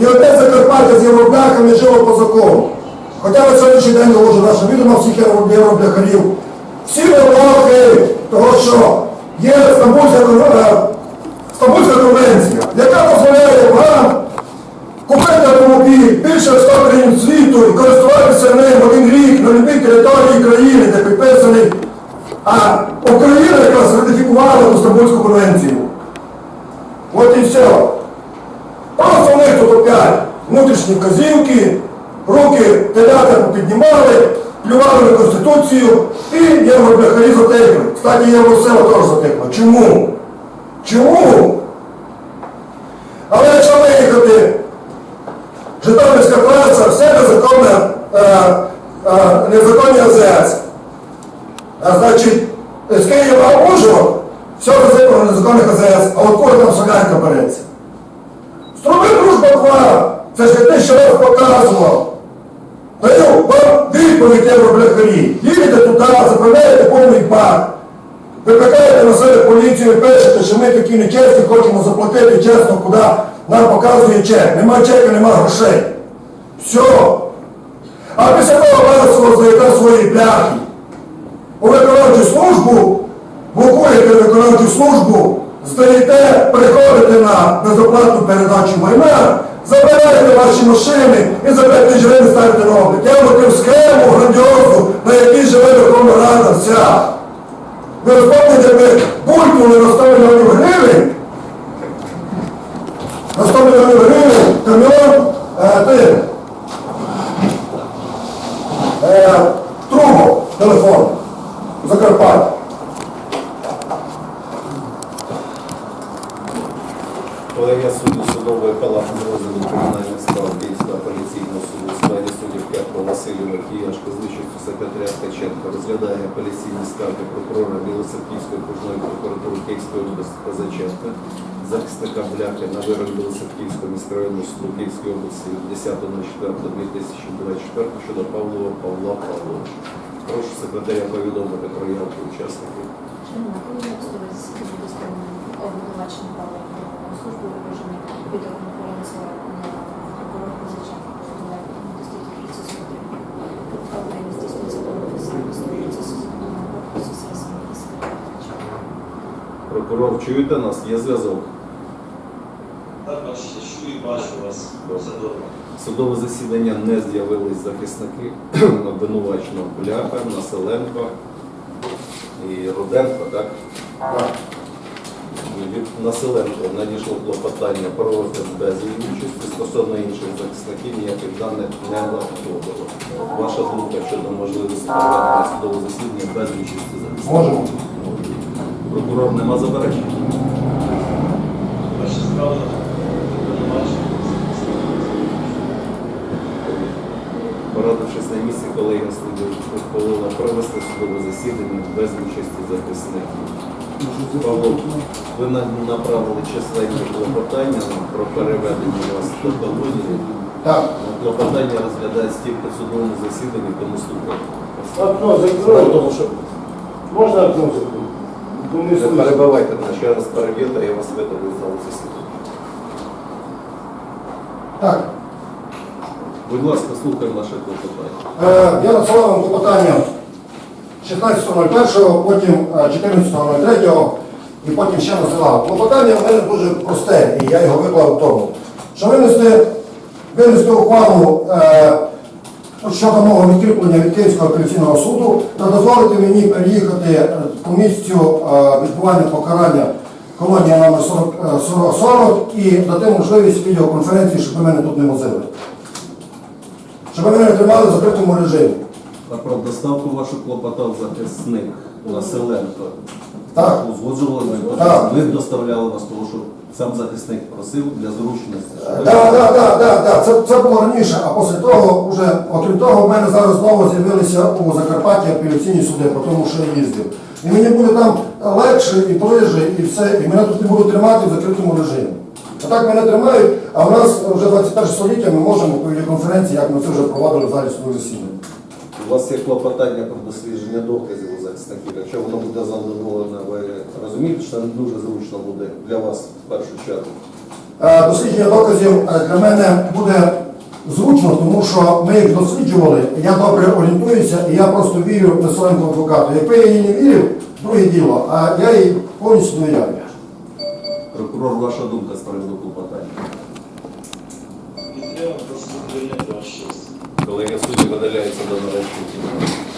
І одне Закарпаття з євробляхами жило по закону. Хоча на сьогоднішній день доложу наша відома всіх євробляхарів. Всі вимоги того, що є е, Стамбульська конвенція, яка дозволяє вам купити автомобіль більше 100 країн світу і користуватися ним один рік на любій території країни, де підписаний. А Україна якраз ратифікувала ту Стамбульську конвенцію. От і все. Просто в них тут опять внутрішні вказівки, руки телята піднімали, плювали на Конституцію і євробляхарі затекли. Кстати, євросила теж затекла. Чому? Чому? Але якщо виїхати, Житомирська траса, все незаконне, е, е, незаконні АЗС. А значить, з Києва Ужгород, все засипано незаконних АЗС, а от там солянка береться? Строби дружба 2, це ж я те, що раз показував. Даю вам відповідь євробляхарі. Їдете туди, заправляєте повний бак. Викликаєте на себе поліцію і пишете, що ми такі нечесні, хочемо заплатити чесно, куди нам показує чек. Нема чека, нема грошей. Все. А після того весело здаєте свої бляхи. У виконавчу службу, блокуєте виконавчу службу, здаєте, приходите на безоплатну передачу майна, забираєте ваші машини і за 5 тисяч на облік. Я вводив схему грандіозну, на якій живе Верховна Рада вся. Ви розповідаєте, ви булькнули на 100 мільйонів гривень, на 100 мільйонів гривень, каміон, е, ти, е, трубу, телефон, Закарпаття. Колегія суду судової палати розгляду кримінальних справ Київського апеляційного суду у складі суддів П'ятого Васильєва Кияшка з участю секретаря розглядає апеляційні скарги прокурора Білоцерківської окружної прокуратури Київської області Казаченка, захисника Бляхи на вирок Білоцерківського міськрайонного суду Київської області 10.04.2024 щодо Павлова Павла Павловича. Прошу секретаря повідомити про явку учасників. Обвинувачення Павла Павлова служби вираження від конференції Прокурор, чуєте нас? Є зв'язок. Так, чую і бачу вас. Все добре. Судове засідання не з'явились захисники обвинуваченого Бляха, Населенко і Руденко, так? Від Населенко надійшло клопотання про розгляд без участі стосовно інших захисників ніяких даних не надходило. Ваша думка щодо можливості проведення судового засідання без участі захисників? Можемо. Прокурор нема заперечень. Порадившись на місці, колегія суддів ухвалила провести судове засідання без участі захисників. Павло, ви направили численні клопотання про переведення вас до колонії. Так. Клопотання розглядають тільки в судовому засіданні, тому слухайте. В закрою. тому, що Можно окно закрыть? То не слышно. перебивайте мене, ще раз переб'єте, я вас видалю з залу засідання. Так. Будь ласка, слухаємо ваше клопотання. Е, я надсилав вам клопотання 16.01, потім е, 14.03 і потім ще надсилав. Клопотання в мене дуже просте, і я його виклав в тому, що винести, винести ухвалу е, щодо мого відкріплення від Київського апеляційного суду та дозволити мені переїхати е, по місцю е, відбування покарання колонія номер 40, е, 40, 40 і дати можливість відеоконференції, щоб мене тут не возили. Щоб мене тримали в закритому режимі. А про доставку вашу клопотав захисник Населенко. Так. Узгоджували ми Так. Ми доставляли вас, тому що сам захисник просив для зручності. Так, так, так, так, так. Це, це було раніше, а після того, вже, окрім того, в мене зараз знову з'явилися у Закарпатті апеляційні суди, по тому, що я їздив. І мені буде там легше і ближче, і все, і мене тут не будуть тримати в закритому режимі. А так мене тримають, а у нас вже 21 століття ми можемо по відеоконференції, як ми це вже проводили в залі судових засідань. У вас є клопотання про дослідження доказів у захисників. Якщо воно буде задоволене, ви розумієте, що це не дуже зручно буде для вас в першу чергу. е, дослідження доказів е, для мене буде зручно, тому що ми їх досліджували, я добре орієнтуюся, і я просто вірю на своєму адвокату. Якби я їй не вірив, друге діло, а я їй повністю довіряю. Прокурор, ваша думка з приводу клопотання. Підтримуємо, просто звільнити ваш честь. Колеги судді видаляється до нарешті.